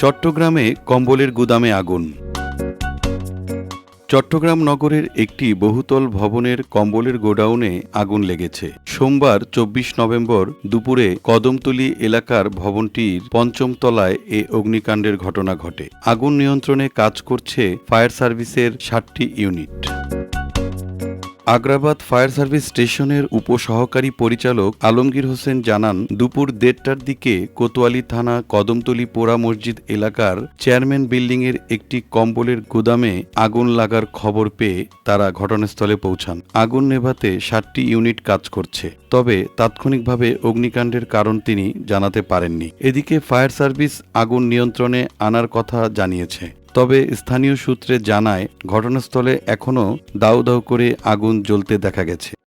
চট্টগ্রামে কম্বলের গুদামে আগুন। চট্টগ্রাম নগরের একটি বহুতল ভবনের কম্বলের গোডাউনে আগুন লেগেছে। সোমবার চব্বিশ নভেম্বর দুপুরে কদমতলী এলাকার ভবনটির পঞ্চম তলায় এ অগ্নিকাণ্ডের ঘটনা ঘটে। আগুন নিয়ন্ত্রণে কাজ করছে ফায়ার সার্ভিসের ষাটটি ইউনিট। আগ্রাবাদ ফায়ার সার্ভিস স্টেশনের উপসহকারী পরিচালক আলমগীর হোসেন জানান, দুপুর দেড়টার দিকে কোতোয়ালি থানা কদমতলী পোড়া মসজিদ এলাকার চেয়ারম্যান বিল্ডিংয়ের একটি কম্বলের গুদামে আগুন লাগার খবর পেয়ে তারা ঘটনাস্থলে পৌঁছান। আগুন নেভাতে ষাটটি ইউনিট কাজ করছে। তবে তাৎক্ষণিকভাবে অগ্নিকাণ্ডের কারণ তিনি জানাতে পারেননি। এদিকে ফায়ার সার্ভিস আগুন নিয়ন্ত্রণে আনার কথা জানিয়েছে। তবে স্থানীয় সূত্রে জানায় ঘটনাস্থলে এখনও দাউ দাউ করে আগুন জ্বলতে দেখা গেছে।